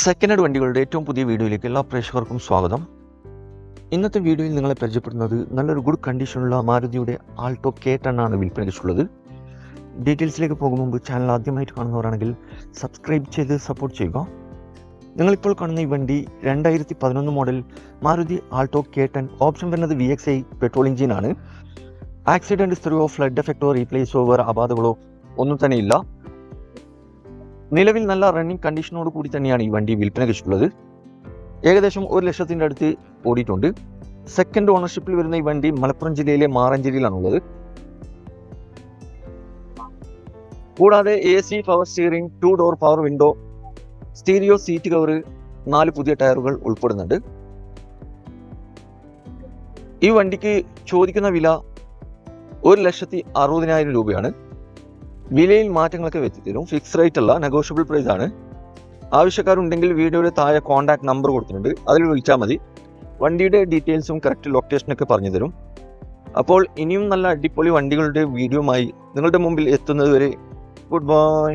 Second വണ്ടികളുടെ ഏറ്റവും പുതിയ വീഡിയോയിലേക്ക് എല്ലാ പ്രേക്ഷകർക്കും സ്വാഗതം. ഇന്നത്തെ വീഡിയോയിൽ നിങ്ങളെ പരിചയപ്പെടുന്നത് നല്ലൊരു ഗുഡ് കണ്ടീഷനുള്ള മാരുതിയുടെ ആൾട്ടോ കെ ടെൻ ആണ് വിൽപ്പനയ്ക്കുള്ളത്. ഡീറ്റെയിൽസിലേക്ക് പോകും മുമ്പ് ചാനൽ ആദ്യമായിട്ട് കാണുന്നവരാണെങ്കിൽ സബ്സ്ക്രൈബ് ചെയ്ത് സപ്പോർട്ട് ചെയ്യുക. നിങ്ങളിപ്പോൾ കാണുന്ന ഈ വണ്ടി രണ്ടായിരത്തി പതിനൊന്ന് model Maruti Alto K ten. Option വരുന്നത് വി എക്സ് ഐ പെട്രോൾ എഞ്ചിനാണ് ആക്സിഡന്റ് ഹിസ്റ്ററിയോ ഫ്ലഡ് എഫക്റ്റോ റീപ്ലേസോ വേറെ അപാധകളോ ഒന്നും തന്നെ ഇല്ല. നിലവിൽ നല്ല റണ്ണിങ് കണ്ടീഷനോട് കൂടി തന്നെയാണ് ഈ വണ്ടി വിൽപ്പന കഴിച്ചിട്ടുള്ളത് ഏകദേശം ഒരു ലക്ഷത്തിന്റെ അടുത്ത് ഓടിയിട്ടുണ്ട്. സെക്കൻഡ് ഓണർഷിപ്പിൽ വരുന്ന ഈ വണ്ടി മലപ്പുറം ജില്ലയിലെ മാറഞ്ചേരിയിലാണുള്ളത്. കൂടാതെ A C power steering two door power window stereo seat cover നാല് പുതിയ ടയറുകൾ ഉൾപ്പെടുന്നുണ്ട്. ഈ വണ്ടിക്ക് ചോദിക്കുന്ന വില ഒരു ലക്ഷത്തി അറുപതിനായിരം രൂപയാണ്. വിലയിൽ മാറ്റങ്ങളൊക്കെ വെച്ചിത്തരും തരും. ഫിക്സ് റേറ്റ് അല്ല നെഗോഷ്യബിൾ പ്രൈസ് ആണ്. ആവശ്യക്കാരുണ്ടെങ്കിൽ വീഡിയോയുടെ താഴെ കോൺടാക്ട് നമ്പർ കൊടുത്തിട്ടുണ്ട്. അതിൽ വിളിച്ചാൽ മതി. വണ്ടിയുടെ ഡീറ്റെയിൽസും കറക്റ്റ് ലൊക്കേഷനൊക്കെ പറഞ്ഞു തരും. അപ്പോൾ ഇനിയും നല്ല അടിപൊളി വണ്ടികളുടെ വീഡിയോമായി നിങ്ങളുടെ മുമ്പിൽ എത്തുന്നത് വരെ ഗുഡ് ബൈ